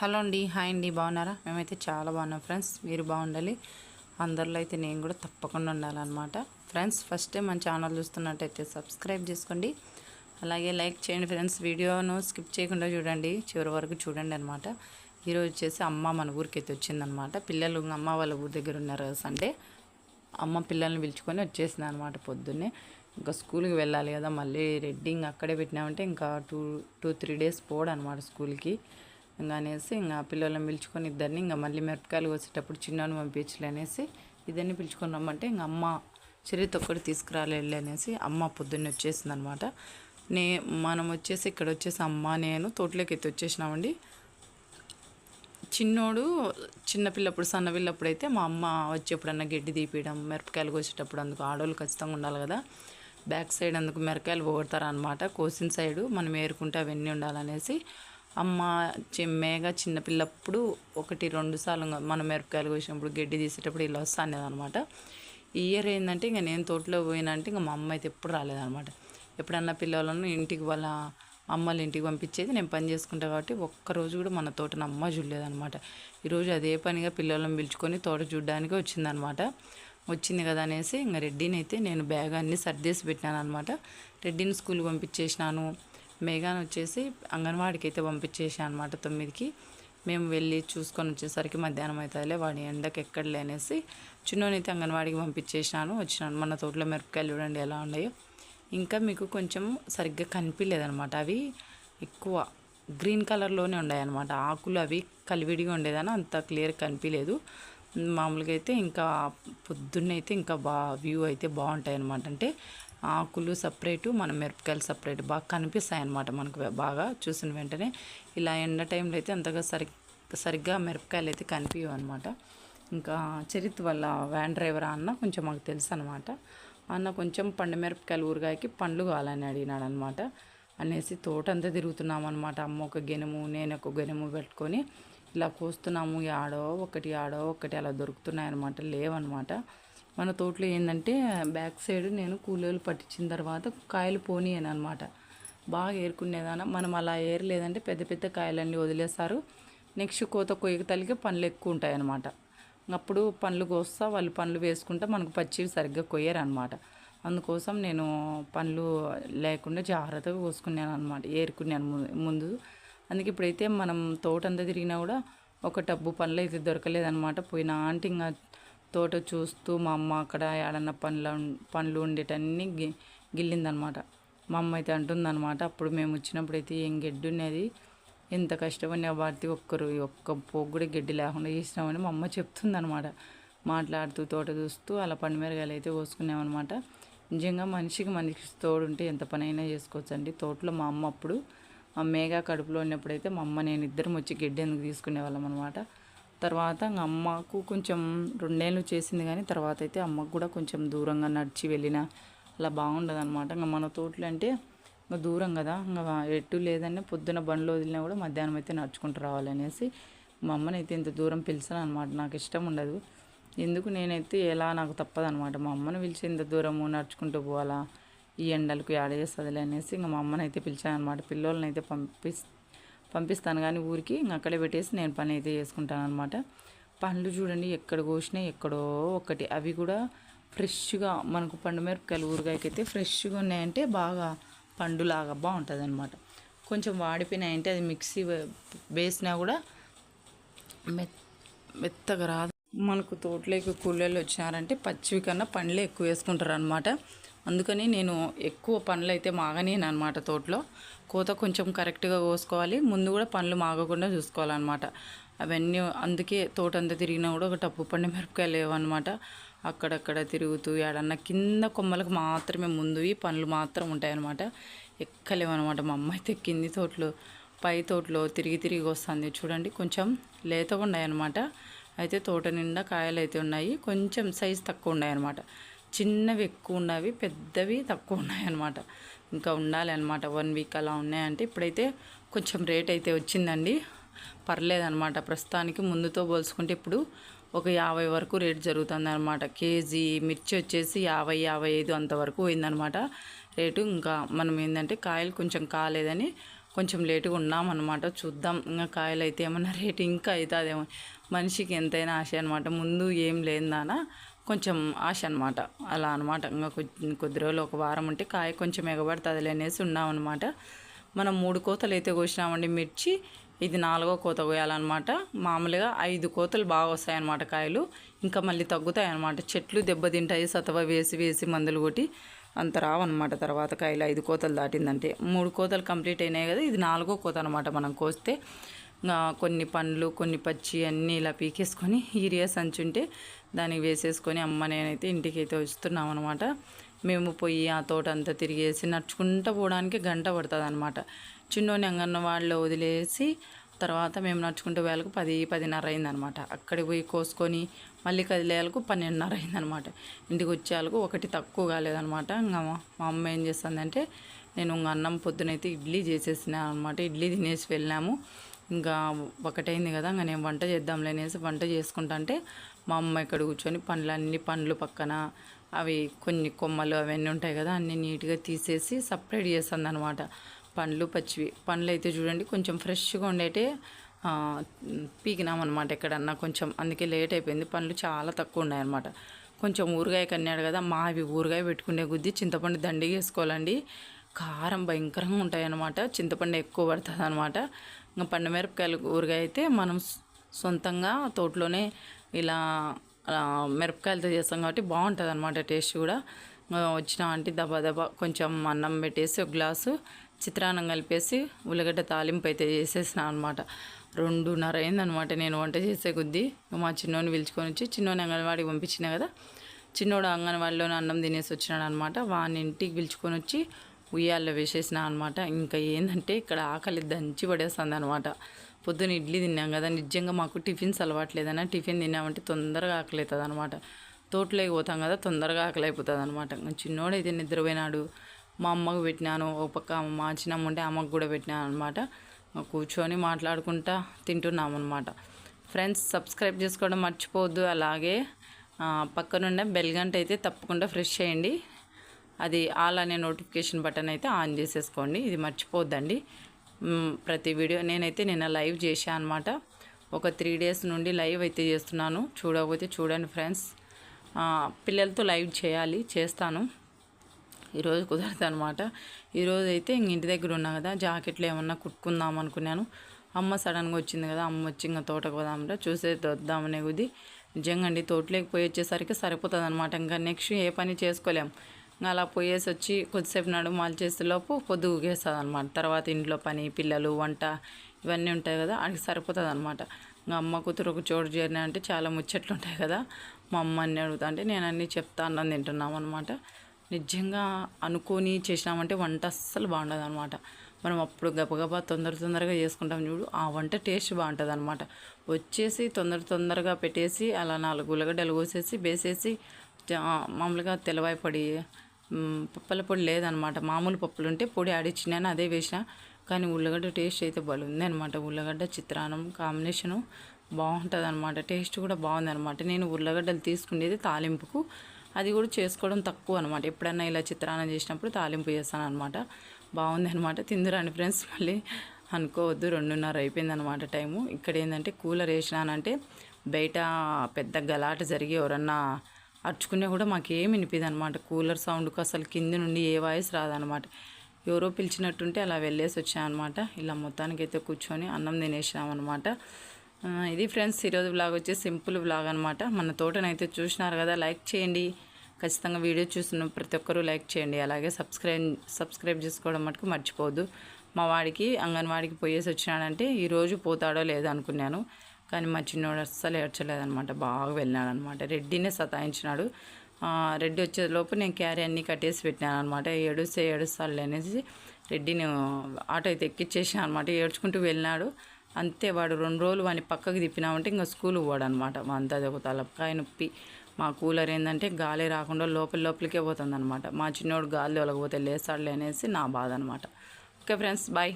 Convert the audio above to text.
Hello అండి hi అండి బాగున్నారా? మేమైతే చాలా బాగున్నాం ఫ్రెండ్స్ మీరు బాగుండాలి. అందరిలో అయితే నేను కూడా తప్పకుండా ఉండాలన్నమాట. ఫ్రెండ్స్ ఫస్ట్ మన ఛానల్ చూస్తున్నట్టయితే సబ్స్క్రైబ్ చేసుకోండి. అలాగే లైక్ చేయండి ఫ్రెండ్స్ వీడియోను స్కిప్ చేయకుండా చూడండి చివరి వరకు చూడండి అనమాట ఈరోజు వచ్చేసి అమ్మ మన ఊరికి అయితే వచ్చిందనమాట పిల్లలు అమ్మ వాళ్ళ ఊరి దగ్గర ఉన్నారు సండే అమ్మ పిల్లల్ని పిలుచుకొని వచ్చేసింది అనమాట పొద్దున్నే. ఇంకా స్కూల్కి వెళ్ళాలి కదా మళ్ళీ రెడ్డింగ్ అక్కడే పెట్టినామంటే ఇంకా టూ టూ త్రీ డేస్ పోడు అనమాట స్కూల్కి. ఇంకా అనేసి ఇంకా పిల్లల్ని పిలుచుకొని ఇద్దరిని ఇంకా మళ్ళీ మిరపకాయలు కోసేటప్పుడు చిన్నను పంపించలే అనేసి ఇద్దరిని పిలుచుకొని రమ్మంటే ఇంకా అమ్మ చరిత్ర ఒక్కటి తీసుకురాలి అనేసి అమ్మ పొద్దున్నే వచ్చేసింది అనమాట నే మనం వచ్చేసి ఇక్కడ వచ్చేసి అమ్మ నేను తోటలోకి ఎత్తి వచ్చేసినామండి. చిన్నోడు చిన్నపిల్లప్పుడు సన్నపిల్లప్పుడు అయితే మా అమ్మ వచ్చి ఎప్పుడన్నా గడ్డి తీపియడం మిరపకాయలు కోసేటప్పుడు అందుకు ఆడవాళ్ళు ఖచ్చితంగా ఉండాలి కదా. బ్యాక్ సైడ్ అందుకు మిరపకాయలు పోగొడతారు అనమాట కోసిన సైడు మనం ఏరుకుంటే అవన్నీ ఉండాలనేసి అమ్మ చిమ్మేగా చిన్నపిల్లప్పుడు ఒకటి రెండు సార్లు మనం మిరపకాయలు కోసినప్పుడు గడ్డి తీసేటప్పుడు ఇలా వస్తాను అనమాట ఈ ఇయర్ ఏంటంటే ఇంకా నేను తోటలో పోయినా అంటే ఇంకా మా అమ్మ అయితే ఎప్పుడు రాలేదనమాట ఎప్పుడన్నా పిల్లలను ఇంటికి వాళ్ళ అమ్మల ఇంటికి పంపించేది నేను పని చేసుకుంటా కాబట్టి ఒక్కరోజు కూడా మన తోటను అమ్మ చూడలేదనమాట ఈరోజు అదే పనిగా పిల్లలను పిలుచుకొని తోట చూడడానికి వచ్చిందనమాట వచ్చింది కదా అనేసి ఇంకా రెడ్డిని అయితే నేను బ్యాగ్ అన్నీ సర్దేసి పెట్టినాను అనమాట రెడ్డిని స్కూల్కి పంపించేసినాను. మేఘాన్ వచ్చేసి అంగన్వాడికి అయితే పంపించేసాను అనమాట తొమ్మిదికి. మేము వెళ్ళి చూసుకొని వచ్చేసరికి మధ్యాహ్నం అవుతుందిలే వాడి ఎండకు ఎక్కడ లేనేసి చిన్నోనైతే అంగన్వాడికి పంపించేసాను వచ్చినాను. మన తోటలో మిరపకాయలు చూడండి ఎలా ఉన్నాయో. ఇంకా మీకు కొంచెం సరిగ్గా కనిపించలేదనమాట అవి ఎక్కువ గ్రీన్ కలర్లోనే ఉన్నాయన్నమాట. ఆకులు అవి కలివిడిగా ఉండేదని అంత క్లియర్ కనిపించలేదు. మామూలుగా అయితే ఇంకా పొద్దున్నే అయితే ఇంకా బా వ్యూ అయితే బాగుంటాయి అనమాట అంటే ఆకులు సపరేటు మన మిరపకాయలు సపరేట్ బాగా కనిపిస్తాయి అనమాట మనకు బాగా చూసిన వెంటనే. ఇలా ఎండ టైంలో అయితే అంతగా సరి సరిగ్గా మిరపకాయలు అయితే కనిపించవు అనమాట ఇంకా చరిత్ వల్ల వ్యాన్ డ్రైవర్ అన్న కొంచెం మాకు తెలుసు అనమాట అన్న కొంచెం పండు మిరపకాయలు ఊరగాయకి పండ్లు కావాలని అడిగినాడు అనమాట అనేసి తోట అంతా తిరుగుతున్నాం అనమాట అమ్మ ఒక గెనుము నేను ఒక గెనుము పెట్టుకొని ఇలా కోస్తున్నాము. ఆడో ఒకటి ఆడో ఒకటి అలా దొరుకుతున్నాయి అనమాట లేవన్నమాట. మన తోటలో ఏంటంటే బ్యాక్ సైడ్ నేను కూలీలు పట్టించిన తర్వాత కాయలు పోనీయను అనమాట బాగా ఏరుకునేదాన. మనం అలా ఏరలేదంటే పెద్ద పెద్ద కాయలన్నీ వదిలేస్తారు. నెక్స్ట్ కోత కొయ్యక తల్లికి పండ్లు ఎక్కువ ఉంటాయి అనమాట అప్పుడు పండ్లు కోస్తా వాళ్ళు పండ్లు వేసుకుంటే మనకు పచ్చివి సరిగ్గా కొయ్యరు అనమాట అందుకోసం నేను పండ్లు లేకుండా జాగ్రత్తగా కోసుకున్నాను అనమాట ఏరుకున్నాను ముందు. అందుకే ఇప్పుడైతే మనం తోట అంతా తిరిగినా కూడా ఒక టబ్బు పండ్లు అయితే దొరకలేదనమాట పోయిన ఆంటీ ఇంకా తోట చూస్తూ మా అమ్మ అక్కడ ఏడన్న పండ్ల పండ్లు ఉండేటన్ని గి గిల్లిందనమాట. మా అమ్మ అయితే అంటుందన్నమాట అప్పుడు మేము వచ్చినప్పుడు అయితే ఏం గడ్డి ఉన్నది? ఎంత కష్టపడిన వాటి ఒక్కరు ఒక్క పోగు కూడా గడ్డి లేకుండా చేసినామని మా అమ్మ చెప్తుందనమాట. మాట్లాడుతూ తోట చూస్తూ అలా పండు మిరగాయలు అయితే కోసుకున్నామన్నమాట నిజంగా మనిషికి మనిషి తోడు ఉంటే ఎంత పనైనా చేసుకోవచ్చు అండి తోటలో మా అమ్మ అప్పుడు మా మేఘ కడుపులో ఉన్నప్పుడైతే మా అమ్మ నేను ఇద్దరం వచ్చి గడ్డి ఎందుకు తీసుకునేవాళ్ళం అనమాట తర్వాత ఇంక అమ్మకు కొంచెం రెండేళ్ళు చేసింది కానీ తర్వాత అయితే అమ్మకు కూడా కొంచెం దూరంగా నడిచి వెళ్ళిన అలా బాగుండదు అనమాట ఇంకా మన తోటలు అంటే ఇంకా దూరం కదా ఇంకా ఎటు లేదన్నా పొద్దున బండ్లు వదిలినా కూడా మధ్యాహ్నం అయితే నడుచుకుంటూ రావాలనేసి మా అమ్మని అయితే ఇంత దూరం పిలిచాను అనమాట నాకు ఇష్టం ఉండదు. ఎందుకు నేనైతే ఎలా నాకు తప్పదనమాట మా అమ్మని పిలిచి ఇంత దూరము నడుచుకుంటూ పోవాలా ఈ ఎండలకు యాడ చేస్తుందిలే అనేసి ఇంకా మా అమ్మని అయితే పిలిచాను అనమాట పిల్లోళ్ళని అయితే పంపిస్తే పంపిస్తాను కానీ ఊరికి ఇంక అక్కడే పెట్టేసి నేను పని అయితే చేసుకుంటాను అనమాట పండ్లు చూడండి ఎక్కడ కోసినా ఎక్కడో ఒకటి. అవి కూడా ఫ్రెష్గా మనకు పండు మిరపకాయలు ఊరగాయకైతే ఫ్రెష్గా ఉన్నాయంటే బాగా పండులాగా బాగుంటుంది అనమాట కొంచెం వాడిపోయినాయంటే అది మిక్సీ వేసినా కూడా మెత్ మెత్తగా రాదు. మనకు తోటలోకి కూలీలు వచ్చినారంటే పచ్చివి కన్నా పండ్లే ఎక్కువ వేసుకుంటారు అనమాట అందుకని నేను ఎక్కువ పండ్లు అయితే మాగనేను అనమాట తోటలో. కోత కొంచెం కరెక్ట్గా కోసుకోవాలి. ముందు కూడా పండ్లు మాగకుండా చూసుకోవాలన్నమాట. అవన్నీ అందుకే తోట అంతా తిరిగినా కూడా ఒక టప్పు పండు మిరపకాయలు లేవన్నమాట. అక్కడక్కడ తిరుగుతూ ఏడన్నా కింద కొమ్మలకు మాత్రమే ముందువి పండ్లు మాత్రం ఉంటాయన్నమాట. ఎక్కలేవన్నమాట. మా అమ్మ అయితే కింది తోటలో. పై తోటలో తిరిగి తిరిగి వస్తుంది చూడండి కొంచెం లేతగా ఉన్నాయన్నమాట. అయితే తోట నిండా కాయలు అయితే ఉన్నాయి. కొంచెం సైజు తక్కువ ఉన్నాయన్నమాట. చిన్నవి ఎక్కువ ఉన్నవి పెద్దవి తక్కువ ఉన్నాయన్నమాట. ఇంకా ఉండాలి అనమాట వన్ వీక్ అలా ఉన్నాయంటే ఇప్పుడైతే కొంచెం రేట్ అయితే వచ్చిందండి. పర్లేదన్నమాట. ప్రస్తుతానికి ముందుతో పోల్చుకుంటే ఇప్పుడు ఒక యాభై వరకు రేట్ జరుగుతుంది అనమాట కేజీ మిర్చి వచ్చేసి యాభై యాభై ఐదు అంతవరకు పోయిందనమాట రేటు ఇంకా మనం ఏంటంటే కాయలు కొంచెం కాలేదని కొంచెం లేటుగా ఉన్నామన్నమాట. చూద్దాం. ఇంకా కాయలు అయితే ఏమన్నా రేటు ఇంకా అవుతుందేమో. మనిషికి ఎంతైనా ఆశ అనమాట ముందు ఏం లేదానా కొంచెం ఆశ అనమాట అలా అనమాట ఇంకా కొద్ది రోజులు ఒక వారం ఉంటే కాయ కొంచెం ఎగబడుతుంది అనేసి ఉన్నామన్నమాట. మనం మూడు కోతలు అయితే కోసినామండి మిర్చి. ఇది నాలుగో కోత కోయాలన్నమాట. మామూలుగా ఐదు కోతలు బాగా వస్తాయన్నమాట కాయలు. ఇంకా మళ్ళీ తగ్గుతాయి అన్నమాట చెట్లు దెబ్బతింటాయి సతవ వేసి వేసి మందులు కొట్టి అంత రావన్నమాట తర్వాత కాయలు ఐదు కోతలు దాటిందంటే. మూడు కోతలు కంప్లీట్ అయినాయి కదా ఇది నాలుగో కోత అనమాట మనం కోస్తే. ఇంకా కొన్ని పండ్లు కొన్ని పచ్చి అన్నీ ఇలా పీకేసుకొని యూరియా సంచి ఉంటే దానికి వేసేసుకొని అమ్మ నేనైతే ఇంటికి అయితే వస్తున్నాం అనమాట మేము పోయి ఆ తోట అంతా తిరిగేసి నడుచుకుంటూ పోవడానికి గంట పడుతుంది అనమాట చిన్నోని అంగన్వాడిలో వదిలేసి తర్వాత మేము నడుచుకుంటూ వేళకు పది పదిన్నర అయిందనమాట అక్కడికి పోయి కోసుకొని మళ్ళీ కదిలేయాలకు పన్నెండున్నర అయిందనమాట ఇంటికి వచ్చేయాలకు ఒకటి తక్కువ కాలేదనమాట ఇంకా మా అమ్మ ఏం చేస్తుందంటే నేను ఇంకా అన్నం పొద్దునైతే ఇడ్లీ చేసేసిన అనమాట ఇడ్లీ తినేసి వెళ్ళాము. ఇంకా ఒకటైంది కదా ఇంకా నేను వంట చేద్దాంలే అనేసి వంట చేసుకుంటా అంటే మా అమ్మ ఇక్కడ కూర్చొని పండ్లు అన్ని పండ్లు పక్కన అవి కొన్ని కొమ్మలు అవన్నీ ఉంటాయి కదా అన్నీ నీట్గా తీసేసి సపరేట్ చేస్తుంది అనమాట పండ్లు పచ్చివి. పండ్లు అయితే చూడండి కొంచెం ఫ్రెష్గా ఉండేటే పీకినామన్నమాట ఎక్కడన్నా కొంచెం. అందుకే లేట్ అయిపోయింది. పండ్లు చాలా తక్కువ ఉన్నాయన్నమాట. కొంచెం ఊరగాయ కన్నాడు కదా మా అవి ఊరగాయ పెట్టుకునే గుద్ది చింతపండు దండిగా వేసుకోవాలండి కారం భయంకరంగా ఉంటాయన్నమాట. చింతపండు ఎక్కువ పడుతుంది అనమాట ఇంకా పండు మిరపకాయలు ఊరగాయ అయితే మనం సొంతంగా తోటలోనే ఇలా మిరపకాయలతో చేస్తాం కాబట్టి బాగుంటుంది అనమాట టేస్ట్ కూడా. వచ్చిన అంటే దబా దబా కొంచెం అన్నం పెట్టేసి ఒక గ్లాసు చిత్రాన్నం కలిపేసి ఉల్లగడ్డ తాలింపు అయితే చేసేసిన అనమాట రెండున్నర అయిందనమాట నేను వంట చేసే కొద్దీ. మా చిన్నోని పిలుచుకొని వచ్చి చిన్నోని అంగన్వాడికి పంపించిన కదా? చిన్నోడు అంగన్వాడిలోనే అన్నం తినేసి వచ్చినాడు అనమాట వాని ఇంటికి పిలుచుకొని వచ్చి ఉయ్యాల్లో వేసేసిన అనమాట ఇంకా ఏంటంటే ఇక్కడ ఆకలి దంచి పడేస్తుంది అనమాట పొద్దున ఇడ్లీ తిన్నాం కదా నిజంగా మాకు టిఫిన్స్ అలవాట్లేదన్నా టిఫిన్ తిన్నామంటే తొందరగా ఆకలి అవుతుంది అనమాట తోటలోకి పోతాం కదా తొందరగా ఆకలి అయిపోతుంది అనమాట చిన్నోడైతే నిద్రపోయినాడు. మా అమ్మకు పెట్టినాను ఒక పక్క మా చిన్నమ్మ ఉంటే అమ్మకు కూడా పెట్టినాను అనమాట కూర్చొని మాట్లాడుకుంటా తింటున్నాం అనమాట ఫ్రెండ్స్ సబ్స్క్రైబ్ చేసుకోవడం మర్చిపోవద్దు. అలాగే పక్కనున్న బెల్గంట అయితే తప్పకుండా ఫ్రెష్ చేయండి. అది ఆల్ అనే నోటిఫికేషన్ బటన్ అయితే ఆన్ చేసేసుకోండి. ఇది మర్చిపోద్దండి. ప్రతి వీడియో నేనైతే నిన్న లైవ్ చేశాను అనమాట ఒక త్రీ డేస్ నుండి లైవ్ అయితే చేస్తున్నాను. చూడకపోతే చూడండి ఫ్రెండ్స్. పిల్లలతో లైవ్ చేయాలి చేస్తాను. ఈరోజు కుదరదు అనమాట ఈరోజు అయితే ఇంక ఇంటి దగ్గర ఉన్నా కదా జాకెట్లు ఏమన్నా కుట్టుకుందాం అనుకున్నాను. అమ్మ సడన్గా వచ్చింది కదా అమ్మ వచ్చి ఇంకా తోటకు పోదామంటే. చూసే వద్దామనే కొద్ది నిజంగా అండి తోటలోకి పోయి వచ్చేసరికి సరిపోతుంది అనమాట ఇంకా నెక్స్ట్ ఏ పని చేసుకోలేం. అలా పోయేసి వచ్చి కొద్దిసేపు నడుమాలు చేసేలోపు పొద్దు ఊగేస్తుంది అనమాట తర్వాత ఇంట్లో పని పిల్లలు వంట ఇవన్నీ ఉంటాయి కదా అది సరిపోతుంది అనమాట ఇంకా అమ్మ కూతురు ఒక చోటు చేరినా అంటే చాలా ముచ్చట్లు ఉంటాయి కదా. మా అమ్మ అన్నీ అడుగుతా అంటే నేను అన్నీ చెప్తా అన్నం తింటున్నాం అనమాట నిజంగా అనుకొని చేసినామంటే వంట అస్సలు బాగుండదు అనమాట మనం అప్పుడు గబగబా తొందర తొందరగా చేసుకుంటాం చూడు ఆ వంట టేస్ట్ బాగుంటుంది అనమాట వచ్చేసి తొందర తొందరగా పెట్టేసి అలా నాలుగు ఉల్లగడ్డలు కోసేసి వేసేసి జా- మామూలుగా తెల్లవాయి పడి పప్పుల పొడి లేదనమాట. మామూలు పప్పులు ఉంటే పొడి ఆడిచ్చినాను అదే వేసిన. కానీ ఉల్లగడ్డ టేస్ట్ అయితే బాగుంది ఉంది అనమాట ఉల్లగడ్డ చిత్రాన్నం కాంబినేషను బాగుంటుంది అనమాట టేస్ట్ కూడా బాగుంది అనమాట నేను ఉల్లగడ్డలు తీసుకునేది తాలింపుకు. అది కూడా చేసుకోవడం తక్కువ అనమాట. ఎప్పుడన్నా ఇలా చిత్రాన్నం చేసినప్పుడు తాలింపు చేస్తాను అనమాట బాగుంది అనమాట తిందురాని ఫ్రెండ్స్ మళ్ళీ అనుకోవద్దు. రెండున్నర అయిపోయింది అనమాట టైము. ఇక్కడ ఏంటంటే కూలర్ వేసినానంటే బయట పెద్ద గలాట జరిగి ఎవరన్నా అరుచుకునే కూడా మాకేం వినిపిది అనమాట కూలర్ సౌండ్కి అసలు కింది నుండి ఏ వాయిస్ రాదనమాట ఎవరో పిలిచినట్టుంటే అలా వెళ్ళేసి వచ్చామన్నమాట ఇలా మొత్తానికి అయితే కూర్చొని అన్నం తినేసినాం అనమాట ఇది ఫ్రెండ్స్ ఈరోజు బ్లాగ్ వచ్చి సింపుల్ బ్లాగ్ అనమాట మన తోటనైతే చూసినారు కదా లైక్ చేయండి. ఖచ్చితంగా వీడియో చూసిన ప్రతి ఒక్కరూ లైక్ చేయండి. అలాగే సబ్స్క్రైబ్ సబ్స్క్రైబ్ చేసుకోవడం మటుకు మర్చిపోవద్దు. మా వాడికి అంగన్వాడికి పోయేసి వచ్చినాడంటే ఈరోజు పోతాడో లేదో అనుకున్నాను. కానీ మా చిన్నోడు అస్సలు ఏడ్చలేదనమాట బాగా వెళ్ళినాడు అనమాట రెడ్డినే సతాయించినాడు. రెడ్డి వచ్చేలోపు నేను క్యారీ అన్నీ కట్టేసి పెట్టినాను అనమాట ఏడుస్తే ఏడుస్తాడులే అనేసి రెడ్డిని ఆటో అయితే ఎక్కిచ్చేసాను అనమాట ఏడ్చుకుంటూ వెళ్ళినాడు. అంతే వాడు రెండు రోజులు వాడిని పక్కకి తిప్పినామంటే ఇంకా స్కూల్ పోడనమాట అనమాట అంతా ఒక తలకాయ నొప్పి. మా కూలర్ ఏంటంటే గాలి రాకుండా లోపల లోపలికే పోతుంది అనమాట మా చిన్నోడు గాలి తొలగపోతే లేస్తాడులే అనేసి నా బాధ అనమాట ఓకే ఫ్రెండ్స్ బాయ్.